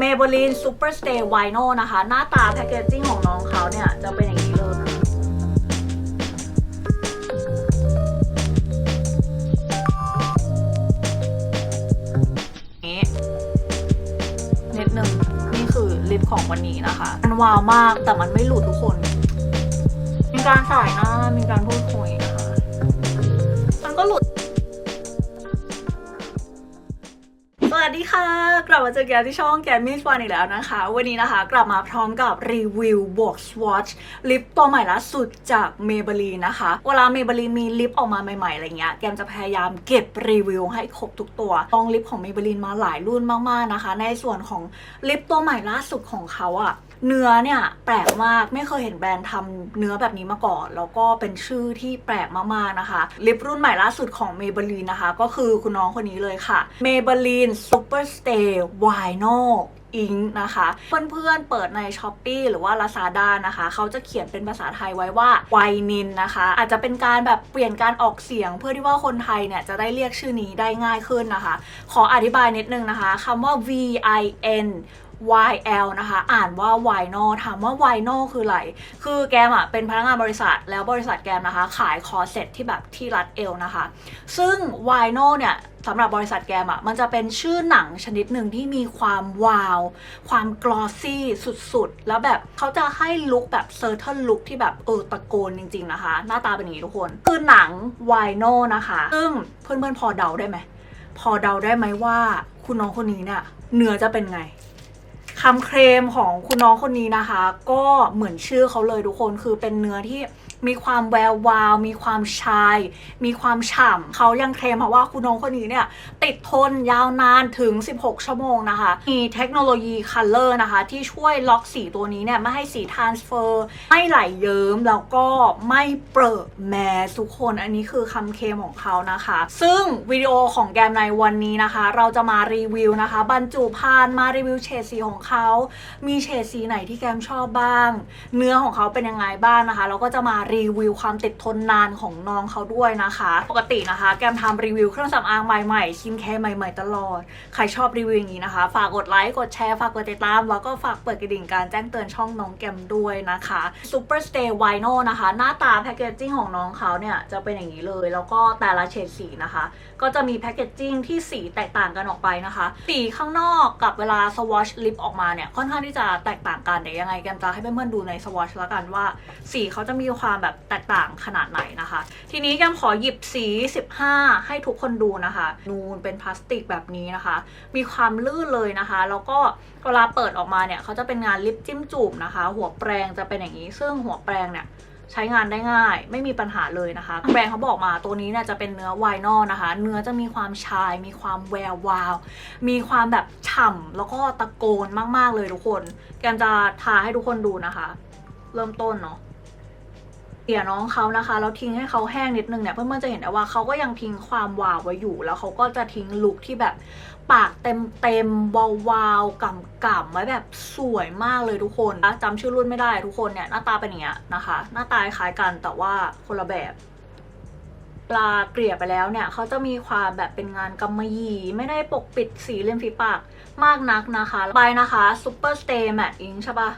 Maybelline Super Stay Vinyl นะคะ หน้าตาแพคเกจจิ้งของน้องเขาเนี่ย จะเป็นอย่างนี้เลยนะนิดนึง นี่คือลิปของวันนี้นะคะ มันวาวมากแต่มันไม่หลุดทุกคน มีการสายหน้า มีการพูดคุยนะคะ มันก็หลุดสวัสดีค่ะ กลับมาเจอกันที่ช่องแกมมี่วันอีกแล้วนะคะ วันนี้นะคะ กลับมาพร้อมกับรีวิวบวกสวอชลิปตัวใหม่ล่าสุดจากเมเบลีนะคะ เวลาเมเบลีมีลิปออกมาใหม่ๆอะไรเงี้ยแกมจะพยายามเก็บรีวิวให้ครบทุกตัวลองลิปของเมเบลีมาหลายรุ่นมากๆนะคะ ในส่วนของลิปตัวใหม่ล่าสุดของเขาอะ เนื้อเนี่ยแปลกมากไม่เคยเห็นแบรนด์ทำเนื้อแบบนี้มาก่อน แล้วก็เป็นชื่อที่แปลกมากๆนะคะลิปรุ่นใหม่ล่าสุดของ Maybelline นะคะ ก็คือคุณน้องคนนี้เลยค่ะ Maybelline Super Stay Vinyl อิงนะคะ เพื่อนๆเปิดใน s h อ p e e หรือว่า Lazada นะคะ เขาจะเขียนเป็นภาษาไทยไว้ว่าไวนินนะคะ อาจจะเป็นการแบบเปลี่ยนการออกเสียง เพื่อที่ว่าคนไทยเนี่ย จะได้เรียกชื่อนี้ได้ง่ายขึ้นนะคะ ขออธิบายนิดนึงนะคะคำว่า V I N YL นะคะ อ่านว่า Vinyl ถามว่า Vinyl คืออะไร คือแกมอะเป็นพนักงานบริษัท แล้วบริษัทแกมนะคะ ขายคอร์เซ็ตที่แบบที่รัดเอวนะคะ ซึ่ง Vinyl เนี่ยสำหรับบริษัทแกมอะมันจะเป็นชื่อหนังชนิดหนึ่งที่มีความวาว ความกลอซี่สุดๆ แล้วแบบเขาจะให้ลุคแบบเซอร์เทนลุคที่แบบเออตะโกนจริงๆนะคะ หน้าตาเป็นอย่างนี้ทุกคน คือหนัง Vinyl นะคะ ซึ่งเพื่อนๆพอเดาได้ไหม พอเดาได้ไหมว่าคุณน้องคนนี้เนี่ยเนื้อจะเป็นไง คำเคลมของคุณน้องคนนี้นะคะ ก็เหมือนชื่อเขาเลยทุกคนคือเป็นเนื้อที่ มีความแวววาว มีความชาย มีความฉ่ำเขายังเคลมมาว่าคุณน้องคนนี้เนี่ย ติดทนยาวนานถึง 16 ชั่วโมงนะคะ มีเทคโนโลยีคัลเลอร์นะคะ ที่ช่วยล็อกสีตัวนี้เนี่ย ไม่ให้สีทรานสเฟอร์ไม่ไหลเยิ้ม แล้วก็ไม่เปรอะแมสทุกคนอันนี้คือคำเคลมของเขานะคะ ซึ่งวิดีโอของแกมในวันนี้นะคะ เราจะมารีวิวนะคะ บรรจุภัณฑ์มารีวิวเฉดสีของเขา มีเฉดสีไหนที่แกมชอบบ้าง เนื้อของเขาเป็นยังไงบ้างนะคะ เราก็จะมารีวิวความติดทนนานของน้องเขาด้วยนะคะ ปกตินะคะ แกมทำรีวิวเครื่องสำอางใหม่ๆ ชิมแคร์ใหม่ ๆ ตลอด ใครชอบรีวิวอย่างนี้นะคะ ฝากกดไลค์ กดแชร์ ฝากกดติดตาม แล้วก็ฝากเปิดกระดิ่งการแจ้งเตือนช่องน้องแกมด้วยนะคะ Super Stay Vinyl นะคะ หน้าตาแพคเกจจิ้งของน้องเขาเนี่ยจะเป็นอย่างนี้เลย แล้วก็แต่ละเฉดสีนะคะ ก็จะมีแพคเกจจิ้งที่สีแตกต่างกันออกไปนะคะ สีข้างนอกกับเวลาสวอชลิปออกมาเนี่ยค่อนข้างที่จะแตกต่างกันเดี๋ยวยังไงแกมจะให้เพื่อนๆดูในสวอชแล้วกันว่า สีเขาจะมีความแบบแตกต่างขนาดไหนนะคะ ทีนี้แกมขอหยิบสี 15 ให้ทุกคนดูนะคะ นูนเป็นพลาสติกแบบนี้นะคะ มีความลื่นเลยนะคะ แล้วก็เวลาเปิดออกมาเนี่ยเขาจะเป็นงานลิปจิ้มจุ่มนะคะ หัวแปรงจะเป็นอย่างนี้ ซึ่งหัวแปรงเนี่ยใช้งานได้ง่ายไม่มีปัญหาเลยนะคะ แบรนด์เขาบอกมาตัวนี้เนี่ยจะเป็นเนื้อไวน์นอลนะคะ เนื้อจะมีความชาย มีความแวววาว มีความแบบฉ่ำแล้วก็ตะโกนมากๆเลยทุกคน แกมจะทาให้ทุกคนดูนะคะ เริ่มต้นเนาะ เกี่ยน้องเขานะคะแล้วทิ้งให้เขาแห้งนิดนึงเนี่ยเพื่อนๆจะเห็นได้ว่าเขาก็ยังทิ้งความวาวไว้อยู่ แล้วเขาก็จะทิ้งลุคที่แบบปากเต็มเต็มๆวาวๆก่ำๆไว้แบบสวยมากเลยทุกคนจำชื่อรุ่นไม่ได้ทุกคนเนี่ยหน้าตาเป็นอย่างเงี้ยนะคะ หน้าตาคล้ายกันแต่ว่าคนละแบบปลาเกลี่ยไปแล้วเนี่ยเขาจะมีความแบบเป็นงานกำมะหยี่ ไม่ได้ปกปิดสีริมฝีปากมากนักนะคะไปนะคะ Super Stay Matte Ink ใช่ปะ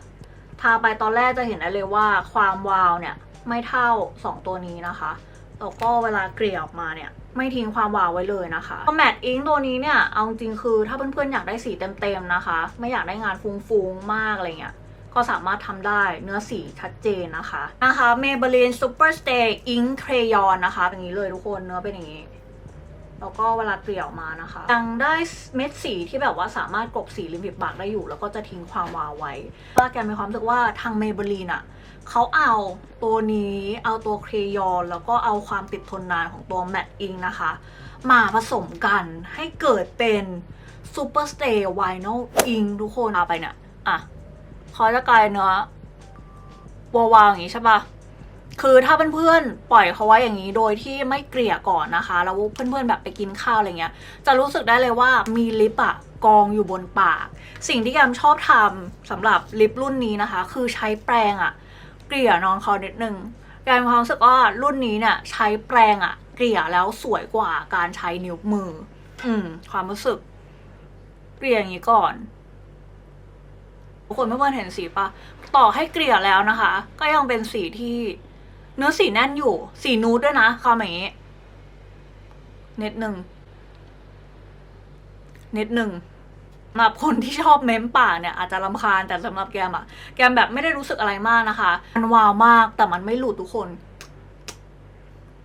ทาไปตอนแรกจะเห็นได้เลยว่าความวาวเนี่ย ไม่เท่า 2 ตัวนี้นะคะ แล้วก็เวลาเกลี่ยออกมาเนี่ยไม่ทิ้งความวาวไว้เลยนะคะแมตต์อิงตัวนี้เนี่ย เอาจริงคือถ้าเพื่อนๆอยากได้สีเต็มๆนะคะ ไม่อยากได้งานฟุ้งๆมากอะไรเงี้ย ก็สามารถทำได้เนื้อสีชัดเจนนะคะ นะคะ Maybelline Super Stay Ink Crayon นะคะ อย่างนี้เลยทุกคนเนื้อเป็นอย่างนี้ แล้วก็เวลาเกลี่ยออกมานะคะ ยังได้เม็ดสีที่แบบว่าสามารถกลบสีริมฝีปากได้อยู่ แล้วก็จะทิ้งความวาวไว้ว่าแกมีความรู้สึกว่าทาง Maybelline อะเขาเอาตัวนี้เอาตัวเครยอนแล้วก็เอาความติดทนนานของตัวแมตต์อิงนะคะ มาผสมกันให้เกิดเป็น Super Stay Vinyl Ink ทุกคนเอาไปเนี่ยอะเขาจะกลายเนื้อวาวๆอย่างนี้ใช่ปะ คือถ้าเพื่อนๆปล่อยเขาไว้อย่างนี้โดยที่ไม่เกลี่ยก่อนนะคะ แล้วเพื่อนๆแบบไปกินข้าวอะไรเงี้ย จะรู้สึกได้เลยว่ามีลิปอะกองอยู่บนปาก สิ่งที่แกมชอบทำสำหรับลิปรุ่นนี้นะคะ คือใช้แปรงอะเกลี่ยน้องเขานิดนึงแกมมีความรู้สึกว่ารุ่นนี้เนี่ยใช้แปรงอะเกลี่ยแล้วสวยกว่าการใช้นิ้วมือ อืม ความรู้สึกเกลี่ยอย่างนี้ก่อนทุกคนไม่เพื่อนเห็นสีปะต่อให้เกลี่ยแล้วนะคะ ก็ยังเป็นสีที่ เนื้อสีแน่นอยู่ สีนูดด้วยนะคำอย่างนี้นิดหนึ่งนิดหนึ่งสำหรับคนที่ชอบเม้มปากเนี่ยอาจจะรำคาญแต่สำหรับแกมอะแกมแบบไม่ได้รู้สึกอะไรมากนะคะ มันวาวมากแต่มันไม่หลุดทุกคน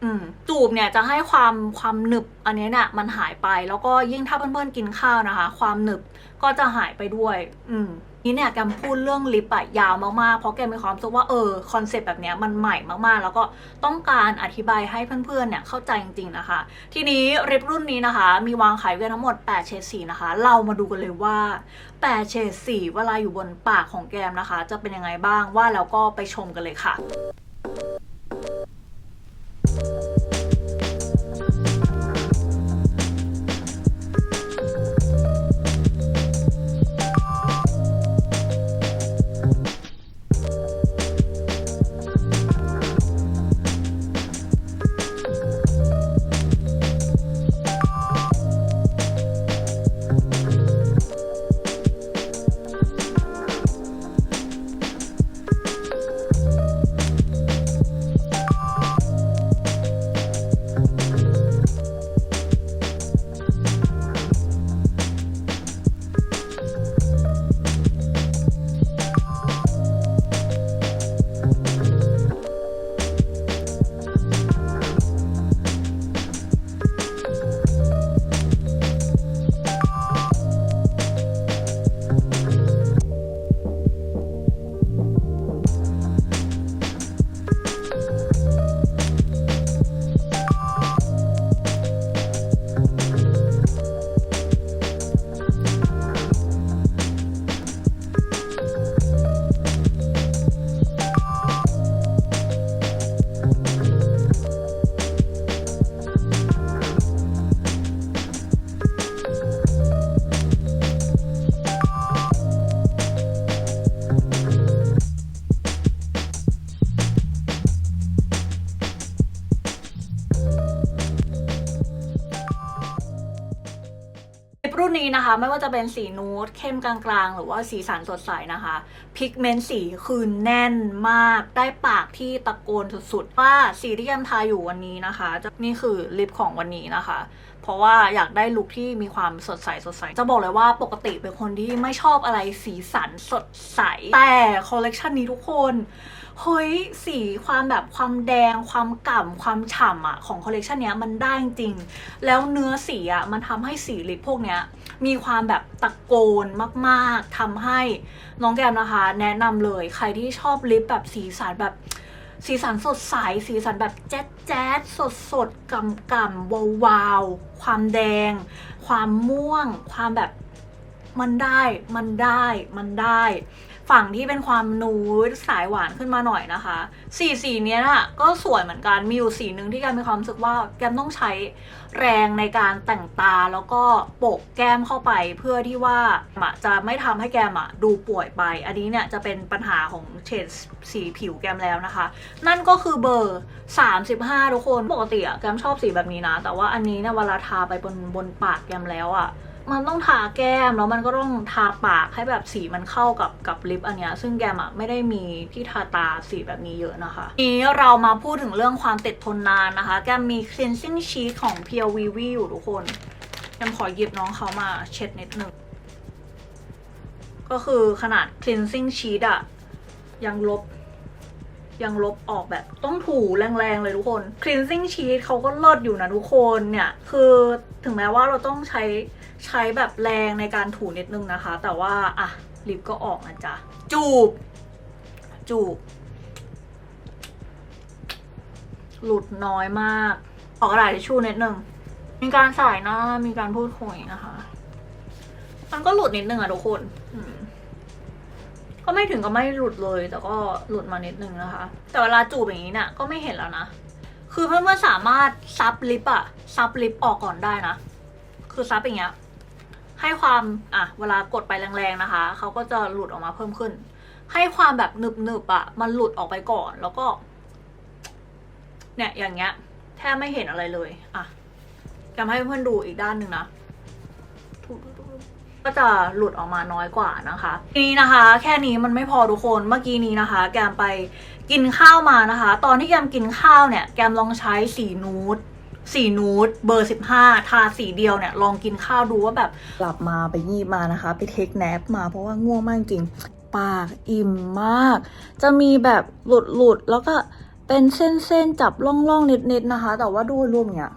อืมจูบเนี่ยจะให้ความความหนึบ อันนี้เนี่ยมันหายไปแล้วก็ยิ่งถ้าเพื่อนๆกินข้าวนะคะ ความหนึบก็จะหายไปด้วย อืม นี่เนี่ยแกมพูดเรื่องลิปอะยาวมากๆ เพราะแกมีความรู้สึกว่าเออคอนเซปต์แบบเนี้ยมันใหม่มากๆ แล้วก็ต้องการอธิบายให้เพื่อนๆเนี่ยเข้าใจจริงๆนะคะ ทีนี้ลิปรุ่นนี้นะคะ มีวางขายกันทั้งหมด 8 เฉดสีนะคะ เรามาดูกันเลยว่า 8 เฉดสีเวลาอยู่บนปากของแกมนะคะ จะเป็นยังไงบ้างว่าแล้วก็ไปชมกันเลยค่ะ ไม่ว่าจะเป็นสีนูดเข้มกลางๆ หรือว่าสีสันสดใสนะคะพิกเมนต์สีคือแน่นมากได้ปากที่ตะโกนสุดๆ ว่าสีที่แกมทาอยู่วันนี้นะคะจะนี่คือลิปของวันนี้นะคะ เพราะว่าอยากได้ลุคที่มีความสดใสสดใส จะบอกเลยว่าปกติเป็นคนที่ไม่ชอบอะไรสีสันสดใส แต่คอลเลกชันนี้ทุกคน เฮ้ยสีความแบบความแดง ความกล่ำความฉ่ำอะของคอลเลกชันเนี้ยมันได้จริง แล้วเนื้อสีอะมันทำให้สีลิปพวกเนี้ยมีความแบบตะโกนมากๆทำให้น้องแกมนะคะ แนะนำเลยใครที่ชอบลิปแบบสีสันแบบสีสันสดใส สีสันแบบแจ๊ดแจ๊ดสดสดกำกำวาววาวความแดง ความม่วง ความแบบมันได้ มันได้ มันได้ ฝั่งที่เป็นความนูดสายหวานขึ้นมาหน่อยนะคะ สีสีเนี้ยน่ะก็สวยเหมือนกันมีอยู่สีหนึ่งที่แกมมีความรู้สึกว่าแกมต้องใช้แรงในการแต่งตาแล้วก็โปะแก้มเข้าไปเพื่อที่ว่าจะไม่ทำให้แกมดูป่วยไป อันนี้เนี่ยจะเป็นปัญหาของเฉดสีผิวแกมแล้วนะคะ นั่นก็คือเบอร์ 35 ทุกคนปกติอะแกมชอบสีแบบนี้นะ แต่ว่าอันนี้เนี่ยเวลาทาไปบนบนปากแกมแล้วอะ มันต้องทาแก้มแล้วมันก็ต้องทาปากให้แบบสีมันเข้ากับกับลิปอันเนี้ยซึ่งแกมอะไม่ได้มีที่ทาตาสีแบบนี้เยอะนะคะนี้เรามาพูดถึงเรื่องความติดทนนานนะคะ แกมมี cleansing sheet ของ Pure v v อยู่ทุกคนแกมขอหยิบน้องเขามาเช็ดนิดนึงก็คือขนาด cleansing sheet อะยังลบยังลบออกแบบต้องถูแรงๆเลยทุกคน cleansing sheet เขาก็เลิศอยู่นะทุกคนเนี่ย คือถึงแม้ว่าเราต้องใช้ ใช้แบบแรงในการถูนิดนึงนะคะ แต่ว่าอะลิปก็ออกนะจ๊ะ จูบ จูบ หลุดน้อยมาก ออกกระดาษทิชชู่นิดนึง มีการใส่หน้า มีการพูดคุยนะคะ มันก็หลุดนิดนึงอะทุกคน ก็ไม่ถึงกับไม่หลุดเลย แต่ก็หลุดมานิดนึงนะคะ แต่เวลาจูบอย่างนี้เนี่ยก็ไม่เห็นแล้วนะ คือเพื่อนๆสามารถซับลิปอะซับลิปออกก่อนได้นะ คือซับอย่างเงี้ย ให้ความอะเวลากดไปแรงๆนะคะเขาก็จะหลุดออกมาเพิ่มขึ้น ให้ความแบบหนึบๆอะมันหลุดออกไปก่อน แล้วก็ เนี่ยอย่างเงี้ย แทบไม่เห็นอะไรเลยอะจะให้เพื่อนดูอีกด้านหนึ่งนะก็จะหลุดออกมาน้อยกว่านะคะนี้นะคะ แค่นี้มันไม่พอทุกคนเมื่อกี้นี้นะคะ แกมไปกินข้าวมานะคะ ตอนที่แกมกินข้าวเนี่ย แกมลองใช้สีนูด สีนูดเบอร์ 15 ทาสีเดียวเนี่ย ลองกินข้าวดูว่าแบบ หลับมาไปงีบมานะคะ ไปเทคแนปมาเพราะว่าง่วงมากจริง ปากอิ่มมาก จะมีแบบหลุดหลุดแล้วก็เป็นเส้นๆ จับร่องๆ นิดๆ นะคะ แต่ว่าดยรวมเนี่ย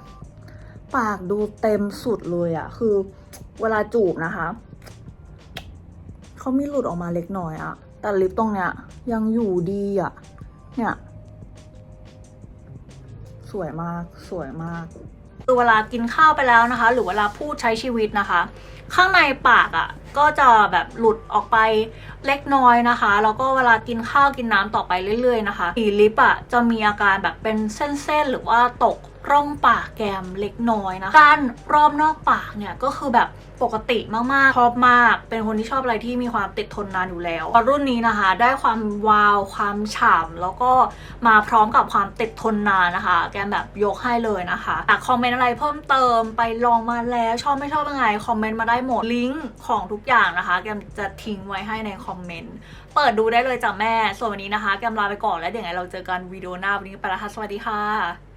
ปากดูเต็มสุดเลยอะคือเวลาจูบนะคะ เขามีหลุดออกมาเล็กน้อยอะแต่ลิปตรงเนี้ยยังอยู่ดีอะเนี่ย สวยมากสวยมากคือเวลากินข้าวไปแล้วนะคะ หรือเวลาพูดใช้ชีวิตนะคะ ข้างในปากอะ่ะก็จะแบบหลุดออกไปเล็กน้อยนะคะ แล้วก็เวลากินข้าวกินน้ำต่อไปเรื่อยๆนะคะสีลิปอะ่ะจะมีอาการแบบเป็นเส้นๆหรือว่าตกร่องปากแกมเล็กน้อยนะคะด้านรอบนอกปากเนี่ยก็คือแบบ ปกติมากๆ ชอบมาก เป็นคนที่ชอบอะไรที่มีความติดทนนานอยู่แล้วรุ่นนี้นะคะ ได้ความวาว ความฉ่ำแล้วก็มาพร้อมกับความติดทนนานนะคะ แกมแบบยกให้เลยนะคะอยากคอมเมนต์อะไรเพิ่มเติมไปลองมาแล้วชอบไม่ชอบยังไงคอมเมนต์มาได้หมดลิงก์ของทุกอย่างนะคะ แกมจะทิ้งไว้ให้ในคอมเมนต์เปิดดูได้เลยจ้ะแม่ ส่วนวันนี้นะคะ แกมลาไปก่อนแล้วเดี๋ยวไงเราเจอกันวิดีโอหน้าวันนี้ไปละค่ะสวัสดีค่ะ